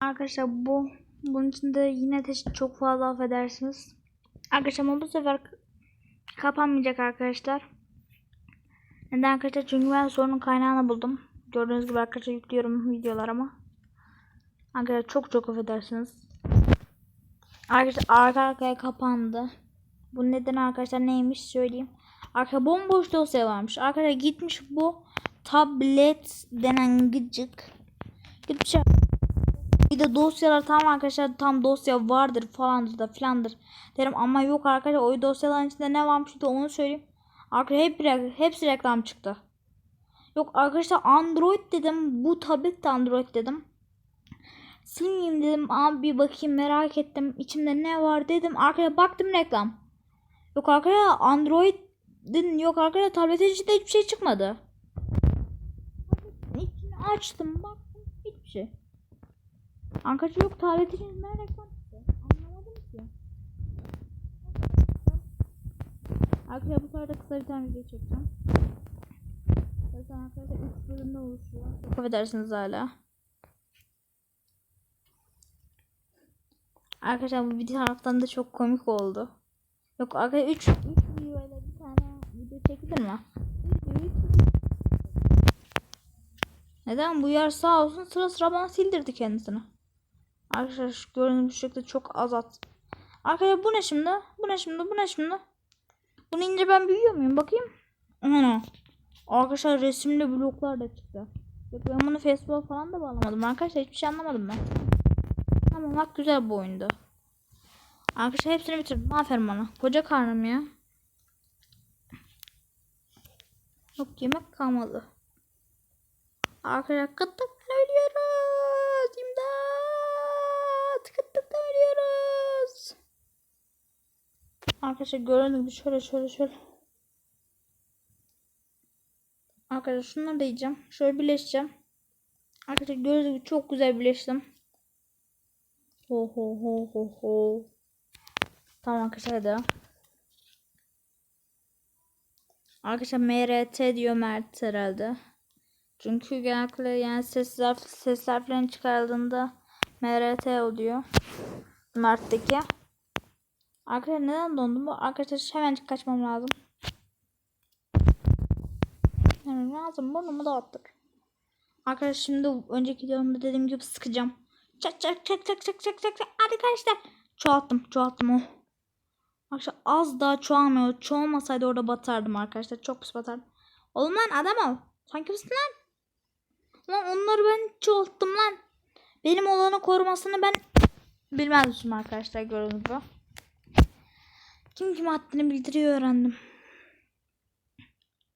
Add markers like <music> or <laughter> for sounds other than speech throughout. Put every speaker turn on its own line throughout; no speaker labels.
Arkadaşlar bu bunun için de yine de çok fazla affedersiniz. Arkadaşlar ama bu sefer kapanmayacak arkadaşlar. Neden arkadaşlar? Çünkü ben sorunun kaynağını buldum. Gördüğünüz gibi arkadaşlar yüklüyorum videolar ama. Arkadaşlar çok çok affedersiniz. Arkadaşlar arka arkaya kapandı. Bu neden arkadaşlar neymiş söyleyeyim. Arka bomboş dosya varmış. Arkadaşlar gitmiş bu tablet denen gıcık. Gitmiş bir de dosyalar tam arkadaşlar tam dosya vardır falandır da filandır derim ama yok arkadaşlar o dosyaların içinde ne varmış da onu söyleyeyim. Arkadaşlar hep, hepsi reklam çıktı. Yok arkadaşlar Android dedim bu tablet de Android dedim. Silmeyeyim dedim abi bir bakayım merak ettim içimde ne var dedim arkaya baktım reklam. Yok arkadaşlar Android'in yok arkadaşlar tabletin içinde hiçbir şey çıkmadı. İçini açtım baktım hiçbir şey. Arkadaşlar yok tabletin içinden reklam. Anlamadım ki. Arkadaşlar bu sefer kısa bir tane video çekeceğim. Zaten arkadaşlar 3 bölümde oluşuyor. Çok affedersiniz hala. Arkadaşlar bu video taraftan da çok komik oldu. Yok arkadaşlar 3 3 videoyla bir tane video çekilir mi? Neden bu yer sağ olsun sıra sıra bana sildirdi kendisini. Arkadaşlar şu gördüğünüz şekilde çok azat. Arkadaşlar bu ne şimdi? Bu ne şimdi? Bu ne şimdi? Bunu ince ben büyüyor muyum? Bakayım. Ana. Arkadaşlar resimli bloklar da çıktı. Yok ben bunu Facebook'a falan da bağlamadım. Arkadaşlar hiçbir şey anlamadım ben. Tamam bak güzel bu oyundu. Arkadaşlar hepsini bitirdim. Aferin bana. Koca karnım ya. Yok yemek kalmadı. Arkadaşlar kıtlıktan Arkadaşlar gibi şöyle şöyle şöyle. Arkadaşlar şunları da yiyeceğim. Şöyle birleşeceğim. Arkadaşlar gördüğünüz gibi çok güzel birleştim. Ho ho ho ho ho. Tamam arkadaşlar hadi. Arkadaşlar MRT diyor Mert herhalde. Çünkü genellikle yani sesler sesler falan çıkarıldığında MRT oluyor. Mert'teki. Arkadaşlar neden dondum? Arkadaşlar hemen kaçmam lazım. Hemen lazım. Burnumu dağıttık. Arkadaşlar şimdi önceki videomda dediğim gibi sıkacağım. Çak çak çak çak çak çak çak. Arkadaşlar çoğalttım çoğalttım o. Arkadaşlar az daha çoğalmıyor. Çoğalmasaydı orada batardım arkadaşlar. Çok pis batardım. Oğlum lan adam ol. Sen kimsin lan? Lan onları ben çoğalttım lan. Benim olanı korumasını ben bilmezmişim arkadaşlar gördüğünüz gibi. Kim kim haddini bildiriyor öğrendim.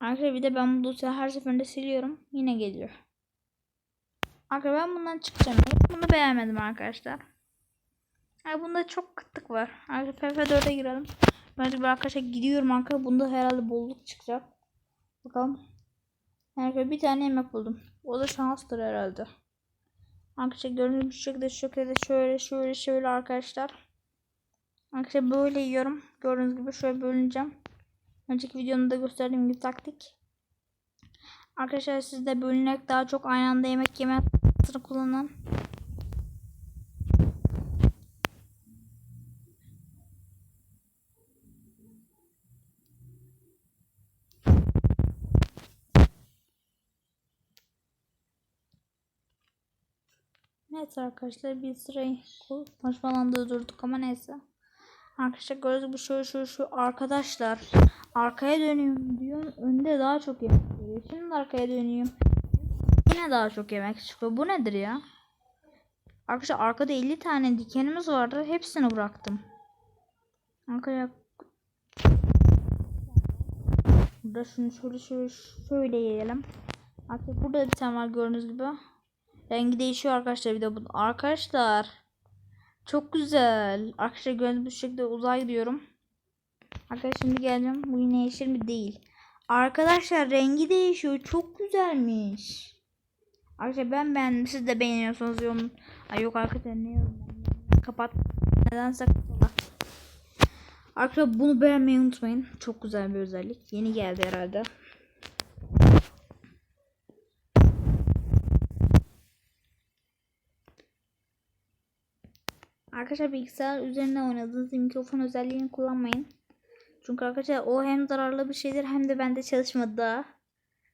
Arkadaşlar bir de ben bu dosyayı her seferinde siliyorum. Yine geliyor. Arkadaşlar ben bundan çıkacağım. Bunu beğenmedim arkadaşlar. Yani bunda çok kıtlık var. Arkadaşlar FF4'e girelim. Bence bir arkadaşlar gidiyorum arkadaşlar. Bunda herhalde bolluk çıkacak. Bakalım. Arkadaşlar bir tane yemek buldum. O da şanstır herhalde. Arkadaşlar şekilde şu şekilde şöyle şöyle şöyle arkadaşlar. Arkadaşlar böyle yiyorum. Gördüğünüz gibi şöyle bölüneceğim. Önceki videomda da gösterdiğim gibi taktik. Arkadaşlar siz de bölünerek daha çok aynı anda yemek yeme sırasını kullanın. Neyse arkadaşlar bir sırayı konuşmadan durduk ama neyse. Arkadaşlar gördüğünüz gibi şöyle şöyle şu arkadaşlar arkaya dönüyorum diyorum önde daha çok yemek çıkıyor. Şimdi arkaya dönüyorum. Yine daha çok yemek çıkıyor. Bu nedir ya? Arkadaşlar arkada 50 tane dikenimiz vardı. Hepsini bıraktım. Arkadaşlar Burada şunu şöyle şöyle şöyle yiyelim. Arkadaşlar burada da bir tane var gördüğünüz gibi. Rengi değişiyor arkadaşlar bir de bu. Arkadaşlar çok güzel. Arkadaşlar gördüğünüz bu şekilde uzağa gidiyorum. Arkadaşlar şimdi geleceğim. Bu yine yeşil mi? Değil. Arkadaşlar rengi değişiyor. Çok güzelmiş. Arkadaşlar ben beğendim. Siz de beğeniyorsanız yorum. Ay yok arkadaşlar ne yorum Kapat. Nedense kapalı. Arkadaşlar bunu beğenmeyi unutmayın. Çok güzel bir özellik. Yeni geldi herhalde. Arkadaşlar bilgisayar üzerinde oynadığınız mikrofon özelliğini kullanmayın. Çünkü arkadaşlar o hem zararlı bir şeydir hem de bende çalışmadı.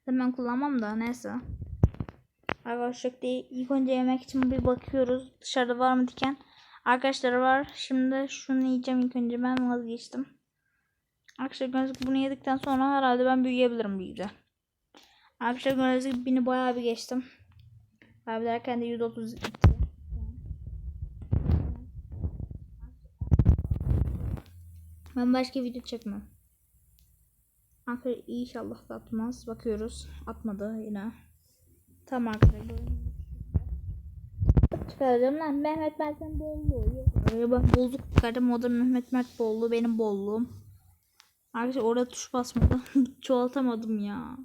Ben kullanmam da neyse. Arkadaşlar ilk önce yemek için bir bakıyoruz. Dışarıda var mı diken? Arkadaşlar var. Şimdi şunu yiyeceğim ilk önce. Ben vazgeçtim. Arkadaşlar gibi bunu yedikten sonra herhalde ben büyüyebilirim büyüyünce. Arkadaşlar gibi beni bayağı bir geçtim. Abi derken de 132. Ben başka video çekmem. Arkadaşlar inşallah da atmaz. Bakıyoruz. Atmadı yine. Tamam arkadaşlar. Çıkaracağım lan. Mehmet Mert'in bolluğu. Ben bolluk çıkardım. O da Mehmet Mert bolluğu. Benim bolluğum. Arkadaşlar orada tuş basmadım. <laughs> Çoğaltamadım ya.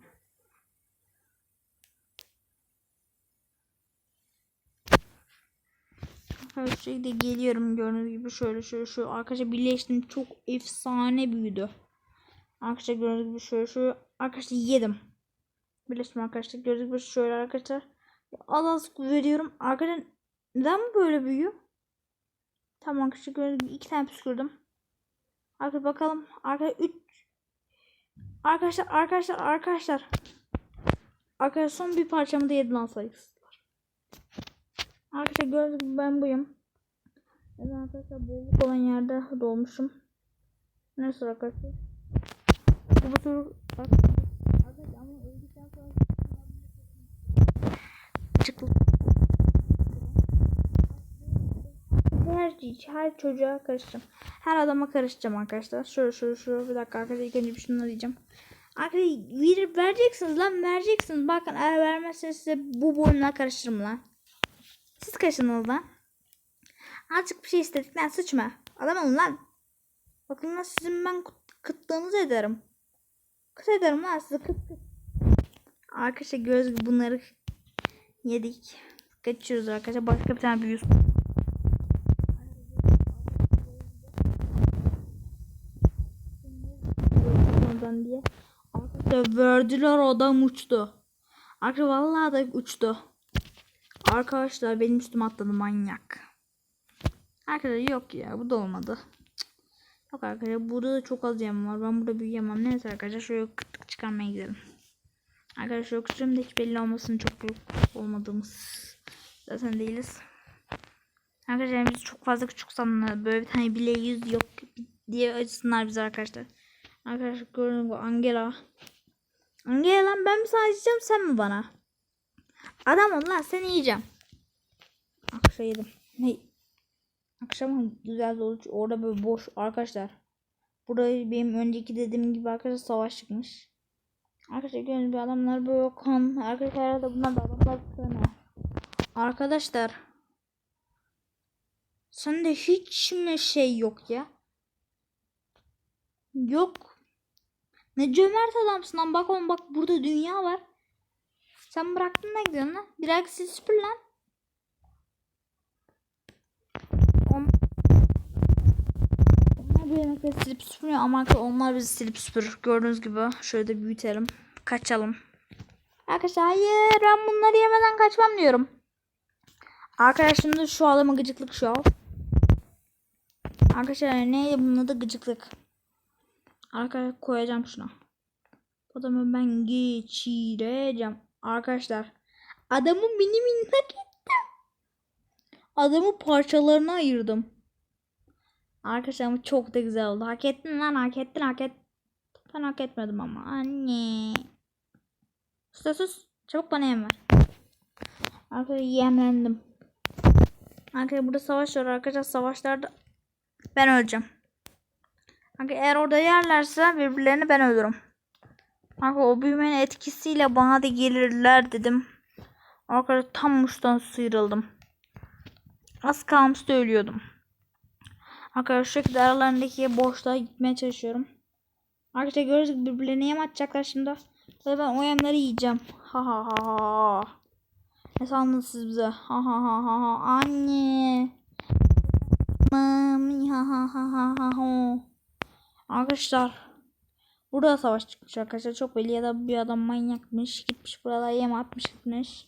Her şeyde geliyorum gördüğünüz gibi şöyle şöyle şu arkadaşlar birleştim çok efsane büyüdü. Arkadaşlar gördüğünüz gibi şöyle şöyle arkadaşlar yedim. Birleştim arkadaşlar gördüğünüz gibi şöyle arkadaşlar. Az az veriyorum. Arkadaşlar neden böyle büyüyor? Tamam arkadaşlar gördüğünüz gibi iki tane püskürdüm. Arkadaşlar bakalım. Arkadaşlar 3 Arkadaşlar arkadaşlar arkadaşlar. Arkadaşlar son bir parçamı da yedi lan sayısızlar. Arkadaşlar gördüğünüz gibi ben buyum. Evet arkadaşlar bolluk olan yerde dolmuşum. Neyse arkadaşlar. Bu bu tür arkadaşlar ama öldükten sonra çıklı. Her, her çocuğa karışacağım. Her adama karışacağım arkadaşlar. Şöyle şöyle şöyle bir dakika arkadaşlar ilk önce bir şunu diyeceğim. Arkadaşlar ver, vereceksiniz lan vereceksiniz. Bakın eğer vermezseniz size bu boyunla karıştırırım lan. Siz kaşınız lan. Azıcık bir şey istedik lan sıçma. Adam olun lan. Bakın sizin ben kıt- kıtlığınızı ederim. Kıt ederim lan sizi kıt kıt. Arkadaşlar göz bunları yedik. Geçiyoruz arkadaşlar. Başka bir tane büyüsün. Oradan diye. Arkadaşlar verdiler adam uçtu. Arkadaşlar vallahi da uçtu. Arkadaşlar benim üstüme atladı manyak. Arkadaşlar yok ya bu da olmadı. Yok arkadaşlar burada da çok az yem var. Ben burada büyüyemem. Neyse arkadaşlar şöyle kıtlık çıkarmaya gidelim. Arkadaşlar öksürüğüm de hiç belli olmasın çok büyük olmadığımız zaten değiliz. Arkadaşlar biz çok fazla küçük sanırlar. Böyle bir tane bile yüz yok diye acısınlar bize arkadaşlar. Arkadaşlar gördüğünüz gibi Angela. Angela ben mi sana sen mi bana? Adam ol lan seni yiyeceğim. Akşam yedim. Ne? Akşam güzel dolu. Orada böyle boş arkadaşlar. Burada benim önceki dediğim gibi arkadaşlar savaş çıkmış. Arkadaşlar gördüğünüz gibi adamlar böyle kan. Arkadaşlar herhalde bunlar da adamlar kana. Arkadaşlar. Sende hiç mi şey yok ya? Yok. Ne cömert adamsın lan. Bak oğlum bak burada dünya var. Sen bıraktın da gidiyorsun lan. Biraz sil süpür lan. On... Onlar bu yemekleri silip süpürmüyor ama onlar bizi silip süpürür. Gördüğünüz gibi şöyle de büyütelim. Kaçalım. Arkadaşlar hayır ben bunları yemeden kaçmam diyorum. Arkadaşlar şimdi şu adamı gıcıklık şu al. Arkadaşlar neydi bunun adı gıcıklık. Arkadaşlar koyacağım şuna. Adamı ben geçireceğim. Arkadaşlar adamı mini minnak ettim. Adamı parçalarına ayırdım. Arkadaşlar ama çok da güzel oldu. Hak ettin lan hak ettin hak et. Ben hak etmedim ama anne. Sus sus. Çabuk bana yem ver. Arkadaşlar yemlendim. Arkadaşlar burada savaş var arkadaşlar. Savaşlarda ben öleceğim. Arkadaşlar eğer orada yerlerse birbirlerini ben ölürüm. Arkadaşlar o büyümenin etkisiyle bana da gelirler dedim. Arkadaşlar tam uçtan sıyrıldım. Az kalmıştı ölüyordum. Arkadaşlar şu şekilde aralarındaki boşluğa gitmeye çalışıyorum. Arkadaşlar görüyoruz ki birbirlerine yem atacaklar şimdi. Ve ben o yemleri yiyeceğim. Ha ha ha ha. Ne sandınız siz bize? Ha ha ha ha ha. Anne. Mami ha ha ha ha ha. Arkadaşlar. Burada savaş çıkmış arkadaşlar. Çok belli ya da bir adam manyakmış. Gitmiş burada yem atmış gitmiş.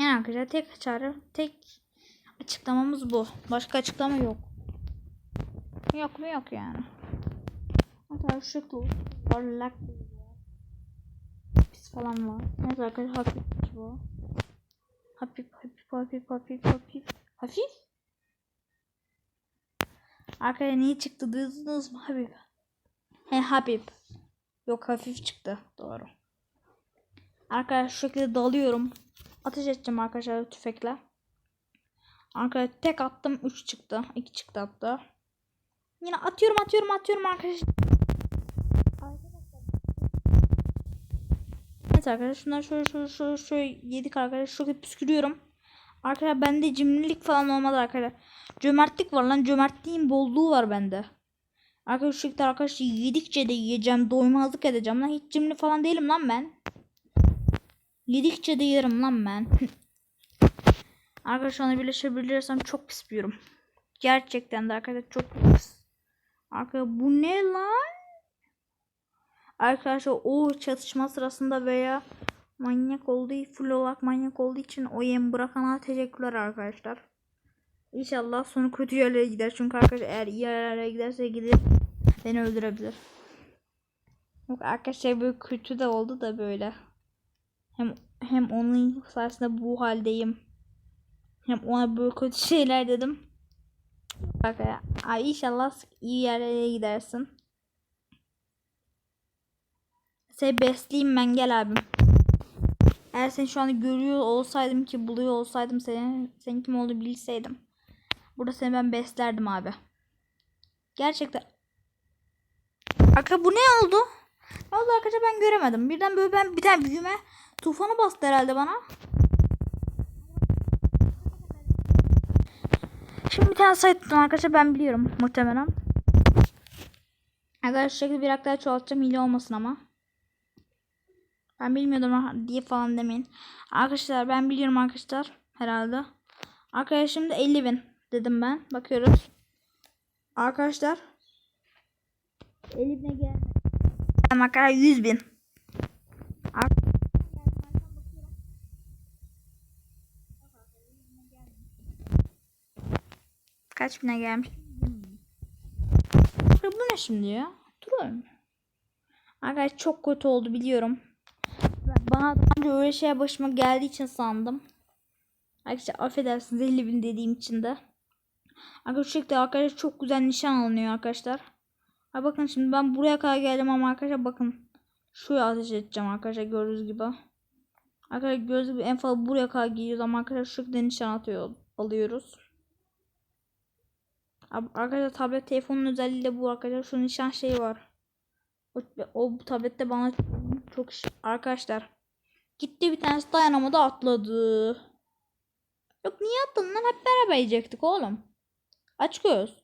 Yani arkadaşlar tek çare tek Açıklamamız bu. Başka açıklama yok. Yok mu yok yani. Hatta ışıklı parlak pis falan var. Neyse arkadaşlar hafif bu. Hafif hafif hafif hafif hafif. Hafif. Arkaya niye çıktı duydunuz mu Habib? He Habib. Yok hafif çıktı. Doğru. Arkadaşlar şu şekilde dalıyorum. Ateş edeceğim arkadaşlar tüfekle. Arkadaşlar tek attım 3 çıktı. 2 çıktı hatta. Yine atıyorum atıyorum atıyorum arkadaşlar. Evet arkadaşlar şunları şöyle şöyle şöyle, şöyle yedik arkadaşlar. Şöyle püskürüyorum. Arkadaşlar bende cimrilik falan olmadı arkadaşlar. Cömertlik var lan. Cömertliğin bolluğu var bende. Arkadaşlar arkadaşlar yedikçe de yiyeceğim. Doymazlık edeceğim lan. Hiç cimri falan değilim lan ben. Yedikçe de yerim lan ben. <laughs> arkadaşlar onu birleşebilirsem çok pis büyürüm. Gerçekten de arkadaşlar çok pis. Arkadaşlar bu ne lan? Arkadaşlar o çatışma sırasında veya manyak olduğu full olarak manyak olduğu için o yem bırakana teşekkürler arkadaşlar. İnşallah sonu kötü yerlere gider. Çünkü arkadaşlar eğer iyi yerlere giderse gidip beni öldürebilir. Yok arkadaşlar böyle kötü de oldu da böyle. Hem hem onun sayesinde bu haldeyim. Hem ona böyle kötü <laughs> şeyler dedim. Arkadaşlar ay inşallah iyi yerlere gidersin. Seni besleyeyim ben gel abim. Eğer seni şu an görüyor olsaydım ki buluyor olsaydım seni, senin kim olduğunu bilseydim. Burada seni ben beslerdim abi. Gerçekten. Arka bu ne oldu? Oldu arkadaşlar ben göremedim. Birden böyle ben bir tane büyüme tufanı bastı herhalde bana. Şimdi bir tane sayı tuttum arkadaşlar ben biliyorum muhtemelen. Arkadaşlar şu şekilde bir aktar çoğaltacağım hile olmasın ama. Ben bilmiyordum diye falan demeyin. Arkadaşlar ben biliyorum arkadaşlar herhalde. Arkadaşlar şimdi 50 bin dedim ben. Bakıyoruz. Arkadaşlar. 50 bine gel. Arkadaşlar 100 bin. Kaç bine gelmiş? Bu ne şimdi ya? Durun. Arkadaşlar çok kötü oldu biliyorum. Bana daha önce öyle şey başıma geldiği için sandım. Arkadaşlar affedersiniz 50 bin dediğim için de. Arkadaşlar şekilde arkadaşlar çok güzel nişan alınıyor arkadaşlar. Ha bakın şimdi ben buraya kadar geldim ama arkadaşlar bakın. Şuraya ateş edeceğim arkadaşlar gördüğünüz gibi. Arkadaşlar gördüğünüz en fazla buraya kadar gidiyoruz ama arkadaşlar şu şekilde nişan atıyor alıyoruz. Arkadaşlar tablet telefonun özelliği de bu arkadaşlar. Şu nişan şeyi var. O, o tablette bana çok. Arkadaşlar. Gitti bir tanesi dayanamadı atladı. Yok niye atladın lan? Hep beraber yiyecektik oğlum. Aç göz.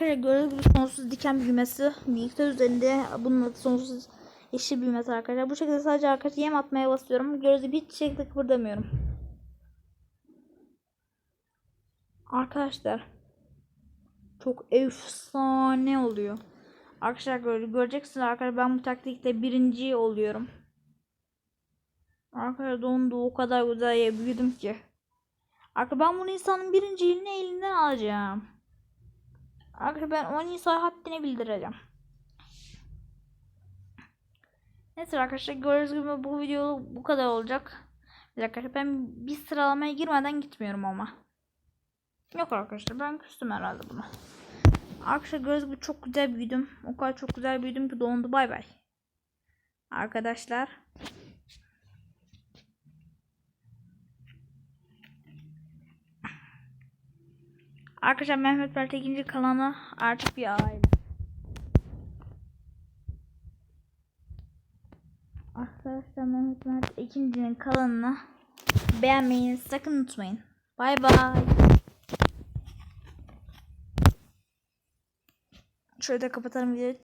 Gördüğünüz gibi sonsuz diken büyümesi. Bilgisayar üzerinde bunun adı sonsuz yeşil büyümesi arkadaşlar. Bu şekilde sadece arkadaşlar yem atmaya basıyorum. Gördüğünüz gibi hiç şekilde kıpırdamıyorum. Arkadaşlar. Çok efsane oluyor. Arkadaşlar gör göreceksiniz arkadaşlar ben bu taktikte birinci oluyorum. Arkadaşlar dondu o kadar güzel büyüdüm ki. Arkadaşlar ben bunu insanın birinci elini elinden alacağım. Arkadaşlar ben 10 insan haddini bildireceğim. Neyse arkadaşlar gördüğünüz gibi bu video bu kadar olacak. Arkadaşlar ben bir sıralamaya girmeden gitmiyorum ama. Yok arkadaşlar ben küstüm herhalde buna. Arkadaşlar göz gibi çok güzel büyüdüm. O kadar çok güzel büyüdüm ki dondu bay bay. Arkadaşlar. Arkadaşlar Mehmet Mert ikinci kalanı artık bir aile. Arkadaşlar Mehmet Mert ikincinin kalanını beğenmeyi sakın unutmayın. Bay bay. Şöyle de kapatalım videoyu.